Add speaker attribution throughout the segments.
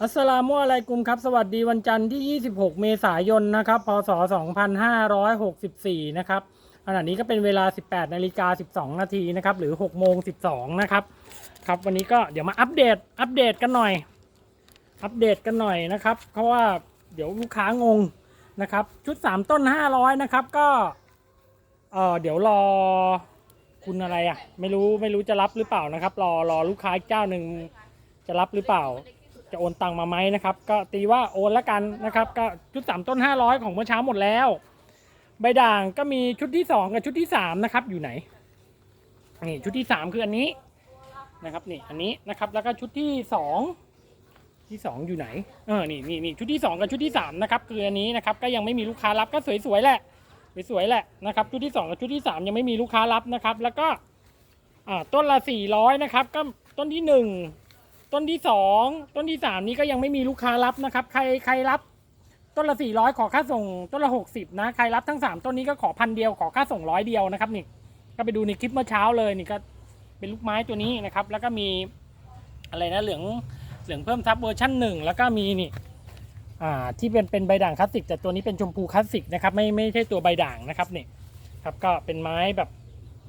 Speaker 1: อัสสลามุอะลัยกุมครับ สวัสดีวันจันทร์ที่ 26 เมษายนนะครับ พศ 2564 นะครับขณะนี้ก็เป็นเวลา 18 นาฬิกา 12 นาทีนะครับ หรือ 6 โมง 12 นะครับ ครับ วันนี้ก็เดี๋ยวมาอัปเดต อัปเดตกันหน่อย อัปเดตกันหน่อยนะครับ เพราะว่าเดี๋ยวลูกค้างงนะครับ ชุด 3 ต้น 500 นะครับ ก็เออเดี๋ยวรอคุณอะไรอะ ไม่รู้ ไม่รู้จะรับหรือเปล่านะครับ รอ รอลูกค้าอีกเจ้าหนึ่งจะรับหรือเปล่า จะโอนตังมาไหมนะครับ ก็ตีว่าโอนแล้วกันนะครับ ก็ชุดสามต้นห้าร้อยของเมื่อเช้าหมดแล้ว ใบด่างก็มีชุดที่สองกับชุดที่สามนะครับ อยู่ไหน นี่ชุดที่สามคืออันนี้นะครับนี่อันนี้นะครับแล้วก็ชุดที่สองที่สองอยู่ไหนเออนี่นี่นี่ชุดที่สองกับชุดที่สามนะครับคืออันนี้นะครับก็ยังไม่มีลูกค้ารับก็สวยๆแหละสวยๆแหละนะครับชุดที่สองกับชุดที่สามยังไม่มีลูกค้ารับนะครับ แล้วก็อ่าต้นละสี่ร้อยนะครับ ก็ต้นที่หนึ่ง ต้นที่สองต้นที่สามนี้ก็ยังไม่มีลูกค้ารับนะครับ ใครใครรับต้นละสี่ร้อยขอค่าส่งต้นละหกสิบนะใครรับทั้งสามต้นนี้ก็ขอพันเดียวขอค่าส่งร้อยเดียวนะครับนี่ก็ไปดูในคลิปเมื่อเช้าเลยนี่ก็เป็นลูกไม้ตัวนี้นะครับ แล้วก็มีอะไรนะเหลืองเหลืองเพิ่มทับเวอร์ชั่นหนึ่งแล้วก็มีนี่อ่าที่เป็นเป็นใบด่างคลาสสิกแต่ตัวนี้เป็นชมพูคลาสสิกนะครับไม่ไม่ใช่ตัวใบด่างนะครับนี่ครับก็เป็นไม้แบบ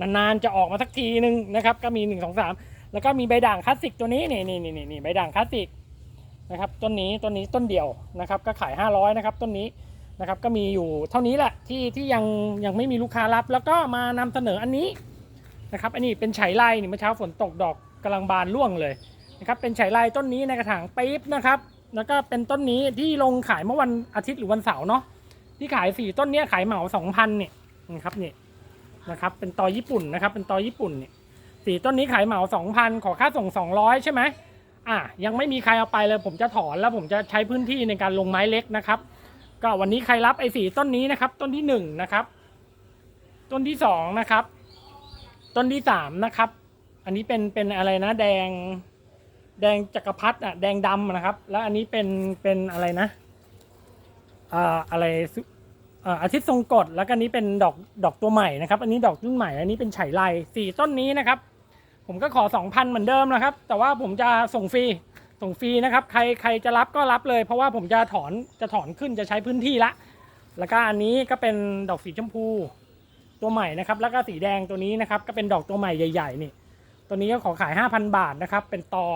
Speaker 1: นานๆจะออกมาสักทีนึงนะครับ ก็มีหนึ่งสองสาม แล้วก็มีใบด่างคลาสสิกตัวนี้นี่นี่นี่นี่ใบด่างคลาสสิกนะครับต้นนี้ต้นนี้ต้นเดียวนะครับก็ขาย 500นะครับต้นนี้นะครับก็มีอยู่เท่านี้แหละที่ที่ยังยังไม่มีลูกค้ารับ แล้วก็มานำเสนออันนี้นะครับอันนี้เป็นไฉไลนี่เมื่อเช้าฝนตกดอกกำลังบานร่วงเลยนะครับเป็นไฉไลต้นนี้ในกระถางปี๊บนะครับแล้วก็เป็นต้นนี้ที่ลงขายเมื่อวันอาทิตย์หรือวันเสาร์เนาะที่ขายสี่ต้นเนี้ยขายเหมา 2,000เนี่ยนะครับนี่นะครับเป็นตอญี่ปุ่นนะครับเป็นตอญี่ปุ่นเนี่ย สีต้นนี้ขายเหมาสองพันขอค่าส่งสองร้อยใช่ไหมอะยังไม่มีใครเอาไปเลย ผมจะถอนแล้วผมจะใช้พื้นที่ในการลงไม้เล็กนะครับ ก็วันนี้ใครรับไอ้สีต้นนี้นะครับ ต้นที่หนึ่งนะครับ ต้นที่สองนะครับ ต้นที่สามนะครับ อันนี้เป็นเป็นอะไรนะ แดง แดงจักรพรรดิอะแดงดำนะครับ แล้วอันนี้เป็นเป็นอะไรนะอ่าอะไรอ่าอาทิตย์ทรงกฎแล้วก็นนี้เป็นดอกดอกตัวใหม่นะครับ อันนี้ดอกรุ่นใหม่ อันนี้เป็นไฉไลสี่ต้นนี้นะครับ ผมก็ขอ 2,000 เหมือนเดิมนะครับ แต่ว่าผมจะส่งฟรี ส่งฟรีนะครับ ใครใครจะรับก็รับเลย เพราะว่าผมจะถอนจะถอนขึ้นจะใช้พื้นที่ละ แล้วก็อันนี้ก็เป็นดอกสีชมพูตัวใหม่นะครับ แล้วก็สีแดงตัวนี้นะครับ ก็เป็นดอกตัวใหม่ใหญ่ๆนี่ ตัวนี้ก็ขอขาย 5,000 บาทนะครับ เป็นตอ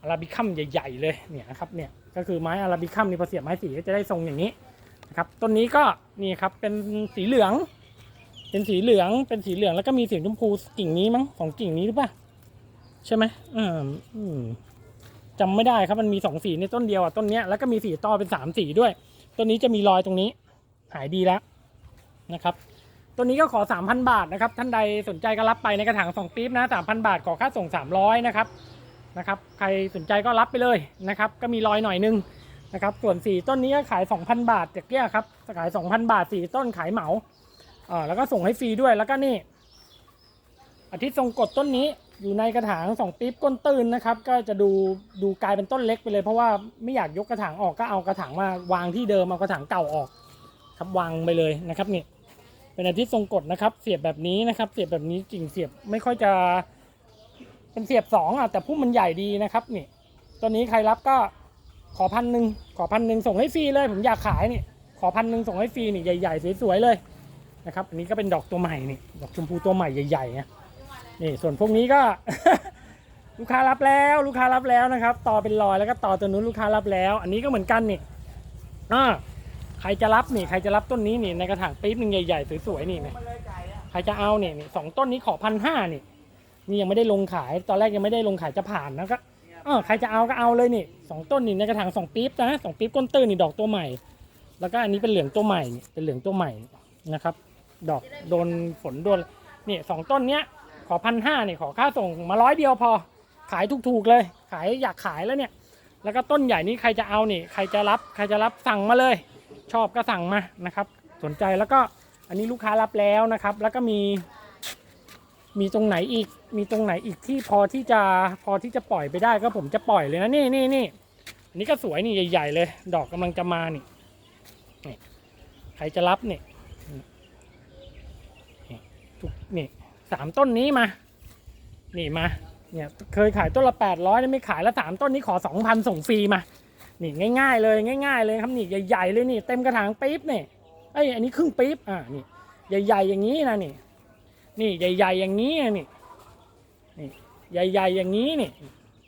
Speaker 1: อาราบิคัมใหญ่ ๆ เลยเนี่ยนะครับเนี่ยก็คือไม้อาราบิคัมนี่พอเสียบไม้สีก็จะได้ทรงอย่างนี้นะครับต้นนี้ก็นี่ครับเป็นสีเหลือง เป็นสีเหลืองเป็นสีเหลืองแล้วก็มีสีชมพูกิ่งนี้มั้งของกิ่งนี้หรือเปล่าใช่ไหมอืมอืมจำไม่ได้ครับมันมีสองสีในต้นเดียวอะต้นเนี้ยแล้วก็มีสีต่อเป็นสามสีด้วยต้นนี้จะมีรอยตรงนี้ หายดีแล้วนะครับต้นนี้ก็ขอสามพันบาทนะครับ ท่านใดสนใจก็รับไปในกระถางสองปี๊บนะสามพันบาทขอค่าส่งสามร้อยนะครับนะครับ ใครสนใจก็รับไปเลยนะครับ ก็มีรอยหน่อยนึงนะครับ ส่วนสีต้นนี้ก็ขายสองพันบาทจากเนี้ยครับขายสองพันบาทสีต้นขายเหมา อ่าแล้วก็ส่งให้ฟรีด้วยแล้วก็นี่ อาทิตย์ทรงกฎต้นนี้อยู่ในกระถางสองปี๊บก้นตื้นนะครับ ก็จะดูดูกลายเป็นต้นเล็กไปเลย เพราะว่าไม่อยากยกกระถางออกก็เอากระถางมาวางที่เดิมเอากระถางเก่าออกครับวางไปเลยนะครับนี่เป็นอาทิตย์ทรงกฎนะครับ เสียบแบบนี้นะครับ เสียบแบบนี้กิ่งเสียบไม่ค่อยจะเป็นเสียบสองอะแต่พุ่มมันใหญ่ดีนะครับนี่ตัวนี้ใครรับก็ขอพันหนึ่งขอพันหนึ่งส่งให้ฟรีเลย ผมอยากขายนี่ขอพันหนึ่งส่งให้ฟรีนี่ใหญ่ๆสวยๆเลย นะครับ อันนี้ก็เป็นดอกตัวใหม่นี่ ดอกชมพูตัวใหม่ใหญ่ๆนะนี่ส่วนพวกนี้ก็ ลูกค้ารับแล้วลูกค้ารับแล้วนะครับ ต่อเป็นรอยแล้วก็ต่อตัวนู้นลูกค้ารับแล้ว อันนี้ก็เหมือนกันนี่อ่าใครจะรับนี่ใครจะรับต้นนี้นี่ในกระถางปี๊บหนึ่งใหญ่ๆสวยๆนี่นี่ใครจะเอาเนี่ยสองต้นนี้ขอพันห้านี่นี่ยังไม่ได้ลงขาย ตอนแรกยังไม่ได้ลงขายจะผ่านนะก็อ่าใครจะเอาก็เอาเลยนี่สองต้นนี่ในกระถางสองปี๊บนะสองปี๊บก้นตื้นนี่ดอกตัวใหม่ แล้วก็อันนี้เป็นเหลืองตัวใหม่เป็นเหลืองตัวใหม่นะครับ ดอกโดนฝนโดนนี่สองต้นเนี้ยขอพันห้าเนี่ยขอค่าส่งมาร้อยเดียวพอ ขายถูกๆเลย ขายอยากขายแล้วเนี่ย แล้วก็ต้นใหญ่นี้ใครจะเอานี่ใครจะรับใครจะรับสั่งมาเลย ชอบก็สั่งมานะครับ สนใจแล้วก็อันนี้ลูกค้ารับแล้วนะครับ แล้วก็มีมีตรงไหนอีก มีตรงไหนอีกที่พอที่จะพอที่จะปล่อยไปได้ก็ผมจะปล่อยเลยนะนี่นี่นี่อันนี้ก็สวยนี่ใหญ่ ๆ เลย ดอกกำลังจะมานี่ ใครจะรับเนี่ทุก นี่สามต้นนี้มา นี่มา เนี่ยเคยขายต้นละ800นี่ไม่ขายแล้วสามต้นนี้ขอ2,000ส่งฟรีมา นี่ง่าย ๆ เลยง่าย ๆ เลยครับนี่ใหญ่ๆเลยนี่เต็มกระถางปี๊บนี่เอ้ยอันนี้ครึ่งปี๊บอ่านี่ใหญ่ๆอย่างนี้นะนี่ นี่ใหญ่ ๆ อย่างนี้นี่นี่ใหญ่ ๆ อย่างนี้นี่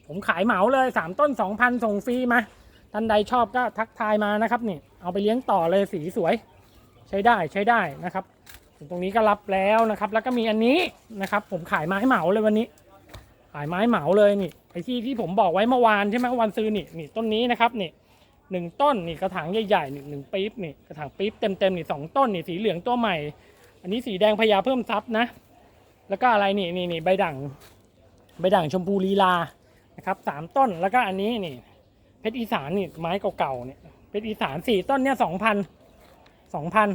Speaker 1: ผมขายเหมาเลยสามต้น2,000ส่งฟรีมา ท่านใดชอบก็ทักทายมานะครับนี่เอาไปเลี้ยงต่อเลยสีสวย ใช้ได้ใช้ได้นะครับ ตรงนี้ก็รับแล้วนะครับ แล้วก็มีอันนี้นะครับ ผมขายไม้เหมาเลยวันนี้ ขายไม้เหมาเลยนี่ไอที่ที่ผมบอกไว้เมื่อวานใช่ไหมวันซื้อนี่นี่ต้นนี้นะครับนี่หนึ่งต้นนี่กระถางใหญ่ๆนี่หนึ่งปี๊บนี่กระถางปี๊บเต็มๆนี่สองต้นนี่สีเหลืองตัวใหม่ อันนี้สีแดงพญาเพิ่มทรัพย์นะ แล้วก็อะไรนี่นี่นี่ใบด่างใบด่างชมพูลีลานะครับสามต้นแล้วก็อันนี้นี่ เพชรอีสานนี่ไม้เก่าๆเนี่ยเพชรอีสานสี่ต้นเนี่ยสองพันสองพัน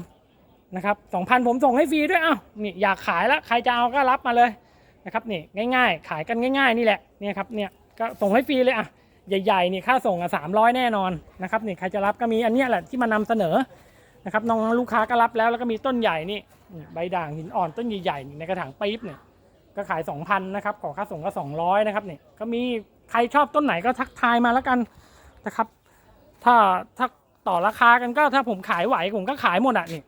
Speaker 1: นะครับสองพันผมส่งให้ฟรีด้วยเอ้านี่อยากขายแล้วใครจะเอาก็รับมาเลยนะครับนี่ง่ายๆ ขายกันง่าย ๆ นี่แหละเนี่ยครับเนี่ยก็ส่งให้ฟรีเลยอะใหญ่ๆนี่ค่าส่งอะสามร้อยแน่นอนนะครับนี่ใครจะรับก็มีอันเนี้ยแหละที่มานำเสนอนะครับน้องลูกค้าก็รับแล้วแล้วก็มีต้นใหญ่นี่ใบด่างหินอ่อนต้นใหญ่ๆในกระถางปี๊บเนี่ยก็ขายสองพันนะครับขอค่าส่งก็สองร้อยนะครับนี่ก็มีใครชอบต้นไหนก็ทักทายมาแล้วกันนะครับ ถ้าถ้าต่อราคากันก็ถ้าผมขายไหวผมก็ขายหมดอะนี่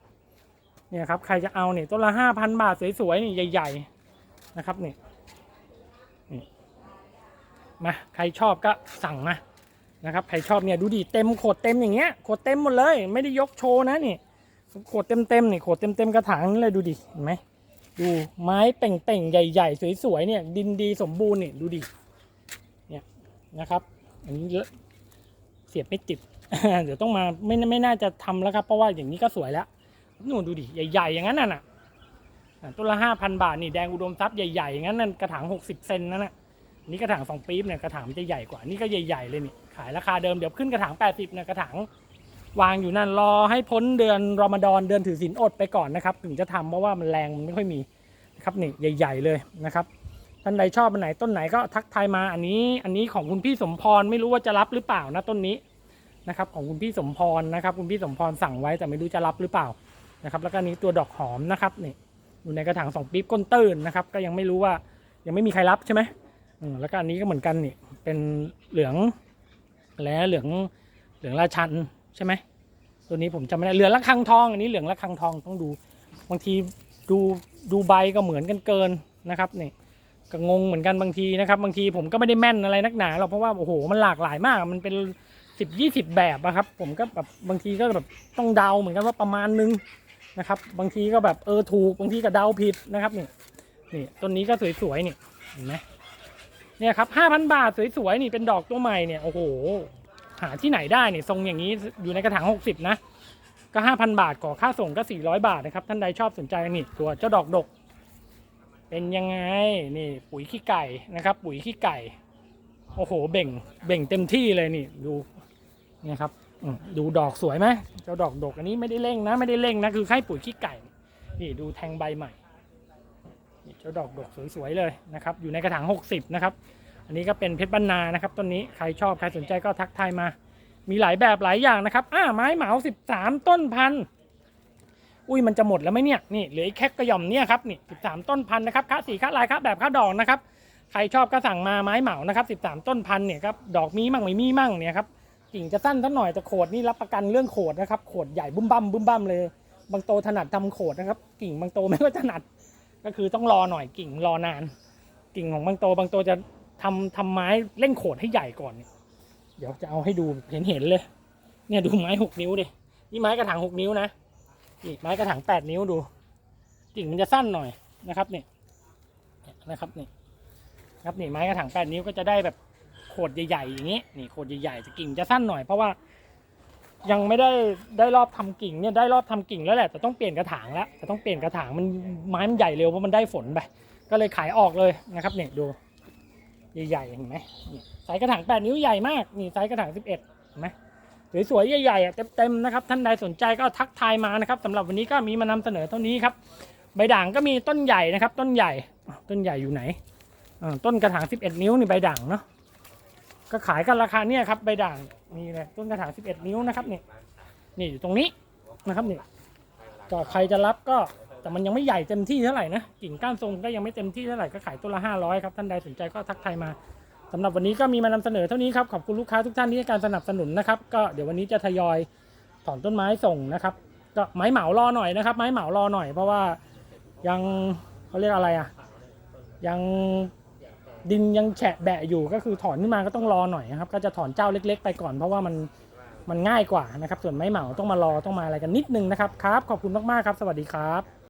Speaker 1: เนี่ยครับใครจะเอาเนี่ยต้นละห้าพันบาทสวยๆนี่ใหญ่ๆนะครับเนี่นี่มาใครชอบก็สั่งมานะครับใครชอบเนี่ยดูดิเต็มโขดเต็มอย่างเงี้ยโขดเต็มหมดเลยไม่ได้ยกโชว์นะนี่โขดเต็มเต็มๆนี่โขดเต็มๆกระถางนี่เลยดูดิเห็นไหมดูไม้เต่งๆใหญ่ๆสวยๆเนี่ยดินดีสมบูรณ์เนี่ยดูดิเนี่ยนะครับ อันนี้เลอะเสียบไม่ติดเดี๋ยวต้องมาไม่ไม่น่าจะทำแล้วครับ เพราะว่าอย่างนี้ก็สวยแล้ว นู่นดูดิ ใหญ่ ๆ อย่างนั้นน่ะต้นละห้าพันบาทนี่แดงอุดมทรัพย์ใหญ่ๆอย่างนั้นนั่นกระถางหกสิบเซนนั่นน่ะนี่กระถางสองปี๊บเนี่ยกระถางมันจะใหญ่กว่านี่ก็ใหญ่ๆเลยนี่ขายราคาเดิมเดี๋ยวขึ้นกระถางแปดสิบนี่ยกระถางวางอยู่นั่นรอให้พ้นเดือนรอมฎอนเดือนถือศีลอดไปก่อนนะครับ ถึงจะทำเพราะว่ามันแรงมันไม่ค่อยมีนะครับนี่ใหญ่ ๆ เลยนะครับท่านใดชอบอันไหนต้นไหนก็ทักทายมาอันนี้อันนี้ของคุณพี่สมพรไม่รู้ว่าจะรับหรือเปล่านะต้นนี้นะครับของคุณพี่สมพรนะครับ คุณพี่สมพรสั่งไว้แต่ไม่รู้จะรับหรือเปล่า นะครับแล้วก็นี้ตัวดอกหอมนะครับนี่อยู่ในกระถางสองปี๊บก้นตื้นนะครับ ก็ยังไม่รู้ว่ายังไม่มีใครรับใช่ไหมอืมแล้วก็อันนี้ก็เหมือนกันนี่เป็นเหลืองแล้วเหลืองเหลืองราชันใช่ไหมตัวนี้ผมจำไม่ได้เหลืองระฆังทองอันนี้เหลืองระฆังทองต้องดูบางทีดูดูใบก็เหมือนกันเกินนะครับนี่ก็งงเหมือนกันบางทีนะครับ บางทีผมก็ไม่ได้แม่นอะไรนักหนาหรอกเพราะว่าโอ้โหมันหลากหลายมาก มันเป็นสิบยี่สิบแบบอะครับ ผมก็แบบบางทีก็แบบต้องเดาเหมือนกันว่าประมาณนึง นะครับ บางทีก็แบบเออถูกบางทีก็เดาผิดนะครับนี่นี่ต้นนี้ก็สวยๆนี่เห็นไหมเนี่ยครับห้าพันบาทสวยๆนี่เป็นดอกตัวใหม่เนี่ยโอ้โหหาที่ไหนได้เนี่ยทรงอย่างนี้อยู่ในกระถางหกสิบนะ ก็ห้าพันบาทก่อค่าส่งก็สี่ร้อยบาทนะครับ ท่านใดชอบสนใจนี่ตัวเจ้าดอกดก เป็นยังไงนี่ปุ๋ยขี้ไก่นะครับ ปุ๋ยขี้ไก่ โอ้โหเบ่งเบ่งเต็มที่เลยนี่ดูนี่ครับ ดูดอกสวยไหมเจ้าดอกดกอันนี้ไม่ได้เร่งนะไม่ได้เร่งนะคือให้ปุ๋ยขี้ไก่ นี่ดูแทงใบใหม่เจ้าดอกดกสวยๆเลยนะครับ อยู่ในกระถาง 60 นะครับ อันนี้ก็เป็นเพชรบรรณานะครับต้นนี้ใครชอบใครสนใจก็ทักทายมา มีหลายแบบหลายอย่างนะครับอ้าไม้เหมา 13 ต้นพันอุ้ยมันจะหมดแล้วไหมเนี่ยนี่เหลืออีกแค่กระย่อมเนี่ยครับนี่13 ต้นพันนะครับค่าสีค่าลายค่าแบบค่าดอกนะครับใครชอบก็สั่งมาไม้เหมานะครับ13 ต้นพันเนี่ยครับดอกมีมั่งไม่มีมั่งเนี่ยครับ กิ่งจะสั้นสักหน่อยแต่โขดนี่รับประกันเรื่องโขดนะครับโขดใหญ่บุ้มบั้มบุ้มบั้มเลย บางโตถนัดทำโขดนะครับ กิ่งบางโตไม่ก็ถนัด ก็คือต้องรอหน่อยกิ่งรอนาน กิ่งของบางโตบางโตจะทำทำไม้เล่นโขดให้ใหญ่ก่อนเนี่ยเดี๋ยวจะเอาให้ดูเห็นเห็นๆเลย เนี่ยดูไม้หกนิ้วดินี่ไม้กระถางหกนิ้วนะนี่ไม้กระถางแปดนิ้วดูกิ่งมันจะสั้นหน่อยนะครับเนี่ยนะครับนี่ครับนี่ไม้กระถางแปดนิ้วก็จะได้แบบ ขดใหญ่ๆอย่างนี้นี่โขดใหญ่ๆจะกิ่งจะสั้นหน่อยเพราะว่า ยังไม่ได้ได้รอบทำกิ่งเนี่ยได้รอบทำกิ่งแล้วแหละแต่ต้องเปลี่ยนกระถางแล้วแต่ต้องเปลี่ยนกระถางมันไม้มันใหญ่เร็วเพราะมันได้ฝนไปก็เลยขายออกเลยนะครับเนี่ยดูใหญ่ๆเห็นไหมนี่ไซส์กระถางแปดนิ้วใหญ่มากนี่ไซส์กระถางสิบเอ็ดเห็นไหมสวยๆใหญ่ๆเต็มๆนะครับท่านใดสนใจก็ทักทายมานะครับสำหรับวันนี้ก็มีมานำเสนอเท่านี้ครับใบด่างก็มีต้นใหญ่นะครับ ต้นใหญ่ต้นใหญ่อยู่ไหนต้นกระถางสิบเอ็ดนิ้วนี่ใบด่างเนาะ ก็ขายกันราคาเนี่ยครับใบด่างนี่เลยต้นกระถาง 11 นิ้วนะครับเนี่ยนี่อยู่ตรงนี้นะครับเนี่ยก็ใครจะรับก็แต่มันยังไม่ใหญ่เต็มที่เท่าไหร่นะกิ่งก้านทรงก็ยังไม่เต็มที่เท่าไหร่ก็ขายตัวละ 500 ครับท่านใดสนใจก็ทักทายมาสำหรับวันนี้ก็มีมานำเสนอเท่านี้ครับขอบคุณลูกค้าทุกท่านที่ให้การสนับสนุนนะครับก็เดี๋ยววันนี้จะทยอยถอนต้นไม้ส่งนะครับ ก็ไม้เหมารอหน่อยนะครับ ไม้เหมารอหน่อยเพราะว่ายังเขาเรียกอะไรอะยัง ดินยังแฉะแบะอยู่ก็คือถอนขึ้นมาก็ต้องรอหน่อยนะครับ ก็จะถอนเจ้าเล็ก ๆ ไปก่อนเพราะว่ามันมันง่ายกว่านะครับ ส่วนไม้เหมาต้องมารอต้องมาอะไรกันนิดนึงนะครับครับ ขอบคุณมากๆครับ สวัสดีครับ